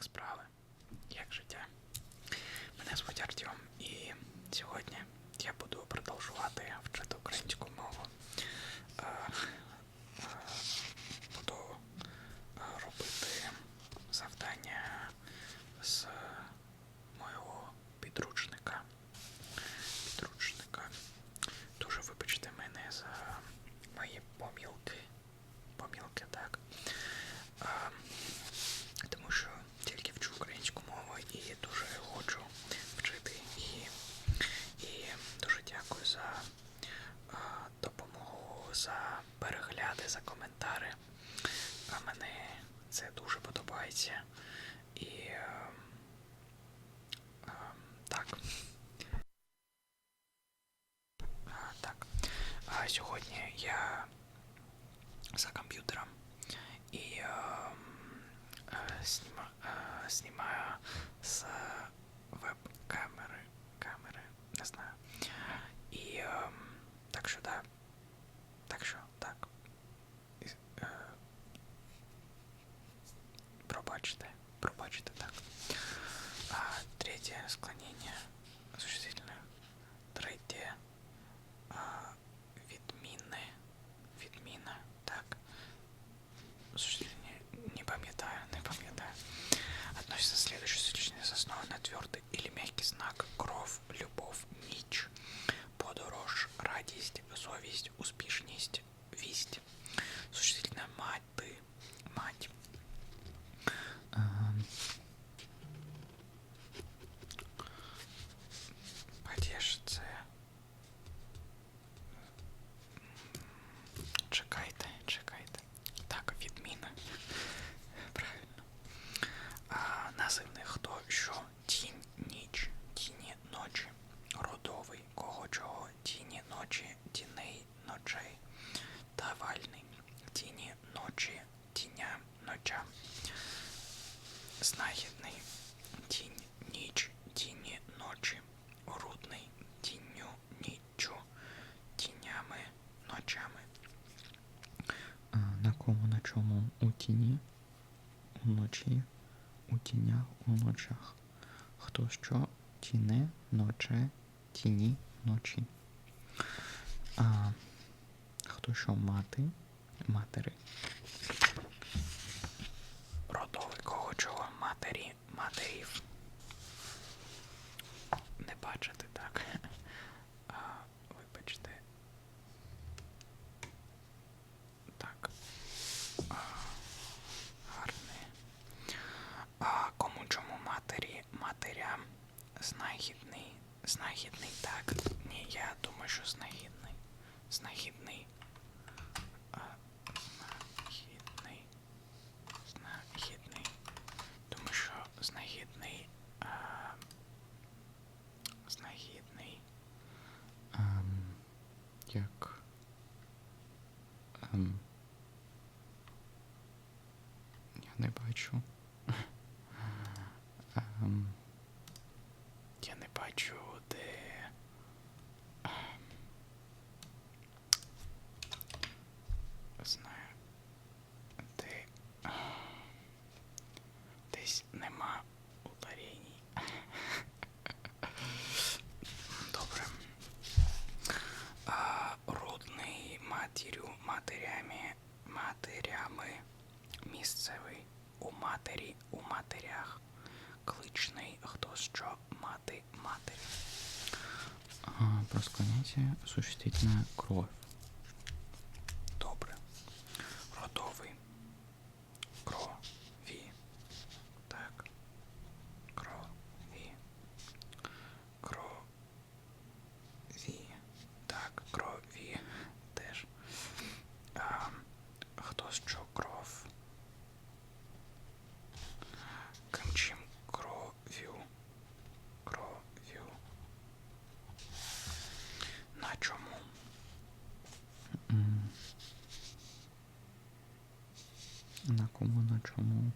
як справи, як життя. Мене звуть Артем, і сьогодні я буду продовжувати вчити українську мову. Е, е, Буду е, робити завдання з мого підручника. Підручника. Дуже вибачте мене за мої помилки. Помилки, так. А, тому що тільки вчу українську мову і дуже хочу вчити. І, і дуже дякую за а, допомогу, за перегляди, за коментари. А мене це дуже подобається. І а, а, так. А, так. А сьогодні я за комп'ютером і е, е, сніма, е, знімаю з веб-камери. Камери, не знаю. І е, так що да. Так що так. І, е, пробачте, пробачте так. А третє склонення чому у тіні, уночі, у тінях, у ночах. Хто що тіне, ноче, тіні, ночі. А, хто що мати, матери. Родовий кого чого матері, матерів. Не бачите так. А, вибачте. Так. А, гарне. А кому чому матері, матерям. Знахідний. Знахідний, так. Ні, я думаю, що знахідний. Знахідний. Знахідний. Знахідний. Тому що знахідний. А, знахідний. Ем, як. Ем, я не бачу. Ем, Я не бачу, де. Знаю. Де. Десь нема ударінь. Добре. А, рудний матірю, матерями, матерями. Місцевий у матері, у матерях. Кличний хто що мати матері. а, про склоняття существительное кровь. Добре. Родовий. Крові. Так. Крові. Крові. Так, крові теж. А, хто що кров? Ким чим кров'ю. Кров'ю. На чому? М. На кому, на чому?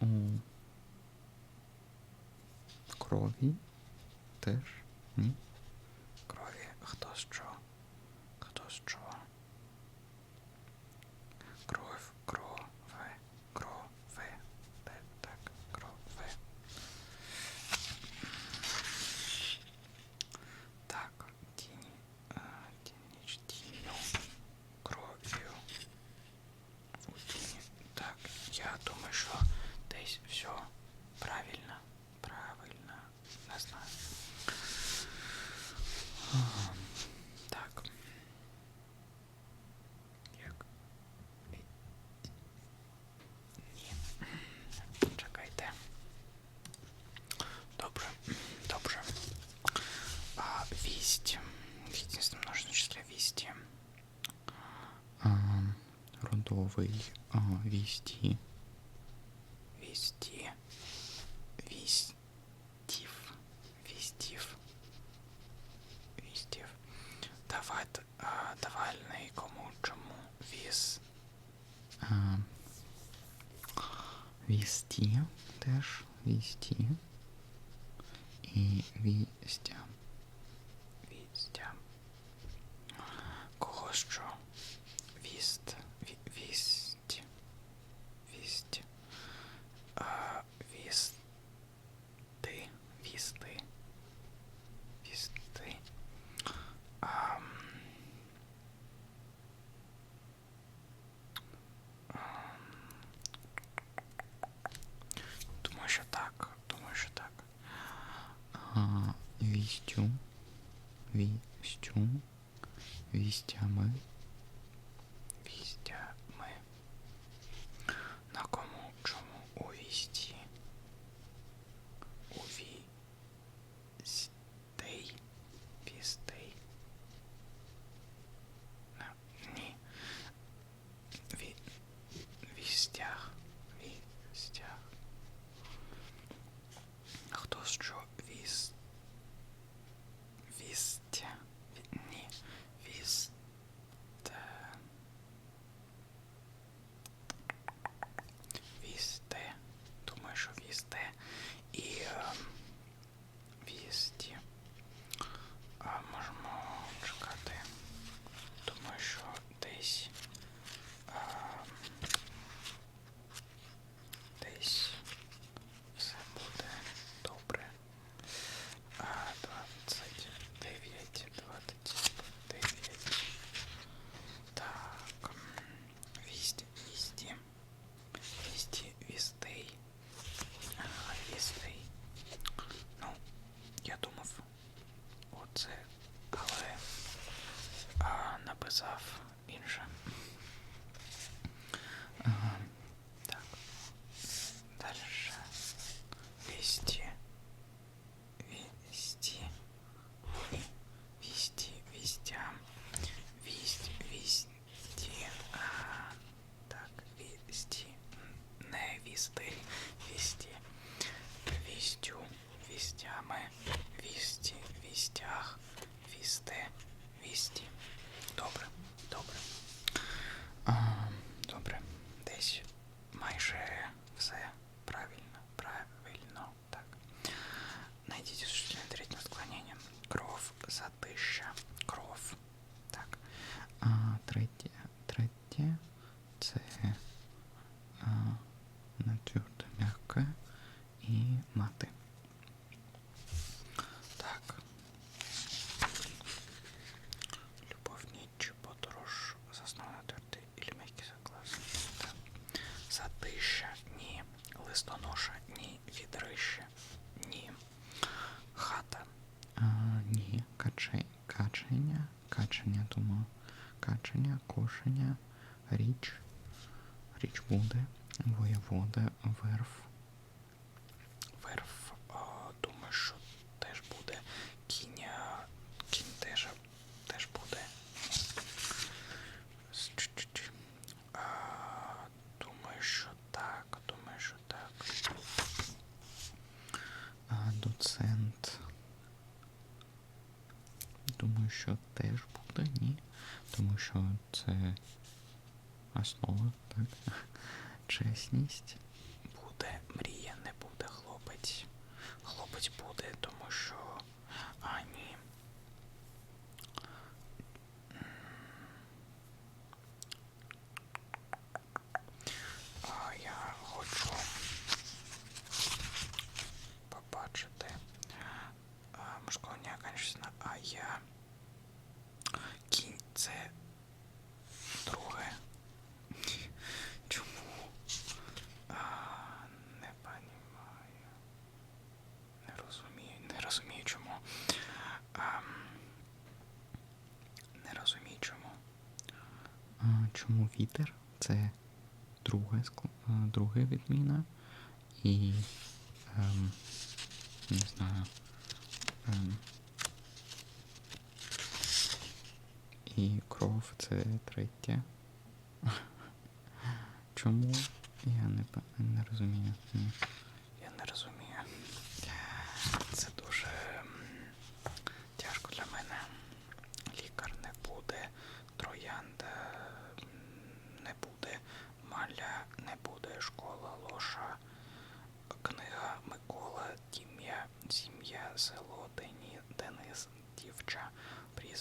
У крові теж? Ні? вести, вести, вести, вести, вести, давай, а, на кому чему вес, а, вести, теж вести. И вестя. качення, думаю. Качення, кошення, річ. Річ буде, воєвода, верф. це основа, так? Чесність. друга відміна. І ем, не знаю. Ем, і кров це третє. Чому? Я не, не розумію.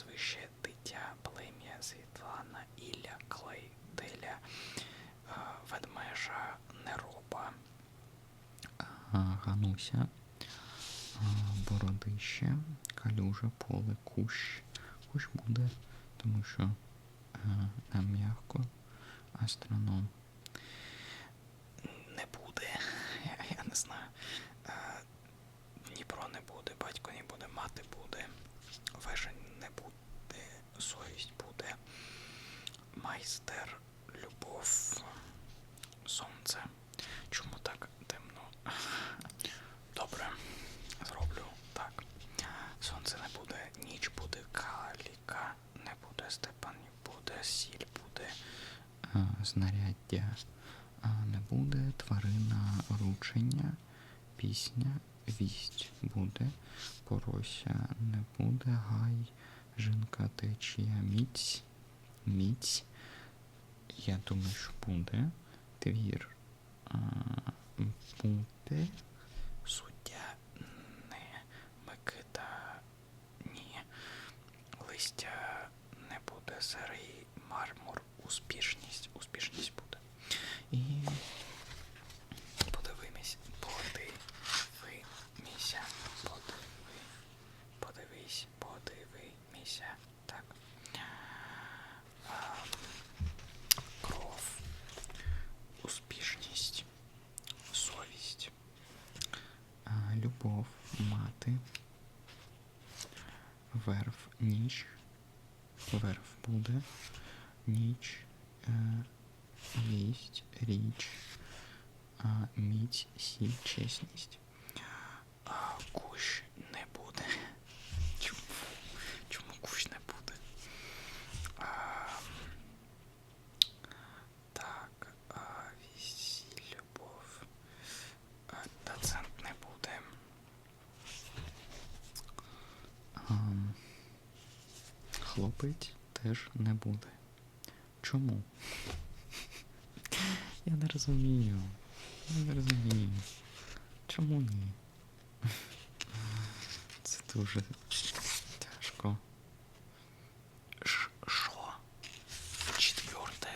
Прізвище, дитя, плем'я, Світлана, Ілля, Клей, Деля, е, ведмежа, нероба. Гануся, Бородище, Калюжа, поле, кущ. Кущ буде, тому що нам м'яко, астроном. не буде. Я, я не знаю. Е, Дніпро не буде, батько не буде, мати буде, вежень не буде, совість буде, майстер, любов, сонце. Чому так темно? Добре, зроблю так. Сонце не буде, ніч буде, каліка не буде, Степан не буде, сіль буде. А, Знаряддя не буде, тварина ручення, пісня, вість буде, порося не буде, гай, жінка течія, міць, міць. Я думаю, що буде. Твір а, буде. Суддя не Микита ні. Листя не буде Сергій мармур. Успішність. Подивимося. Так. А, кров. Успішність. Совість. А, любов, мати, верф, ніч, верф буде, ніч, е, вість, річ, а, міць, сіль, чесність. А кущ хлопець теж не буде. Чому? Я не розумію. Я не розумію. Чому ні? Це дуже тяжко. Ш- Що? Четверте.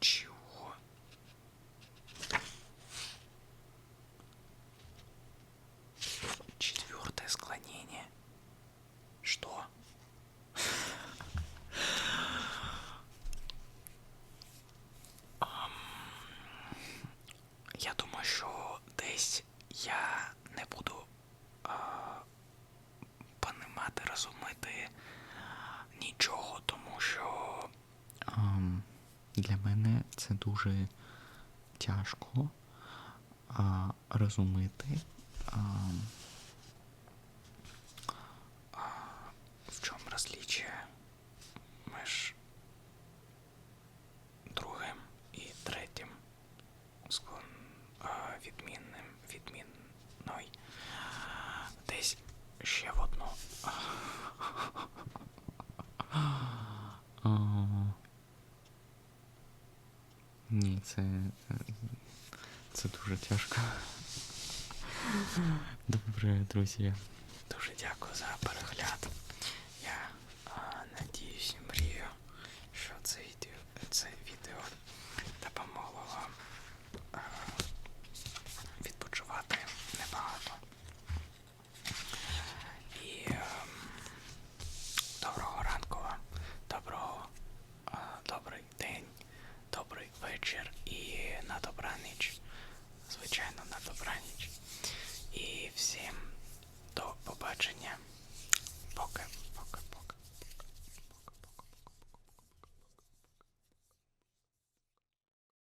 Чего? Четвертое склонение. Что? Ам, Я думаю, що десь я не буду а, понимати, розуміти нічого, тому що Ам, для мене це дуже тяжко а, розуміти. ам, в чому розліччя між другим і третім склон а, відмінним відмінною. Десь ще в одну. А, ні, це, це дуже тяжко. Добре, друзі. Дуже дякую за перегляд.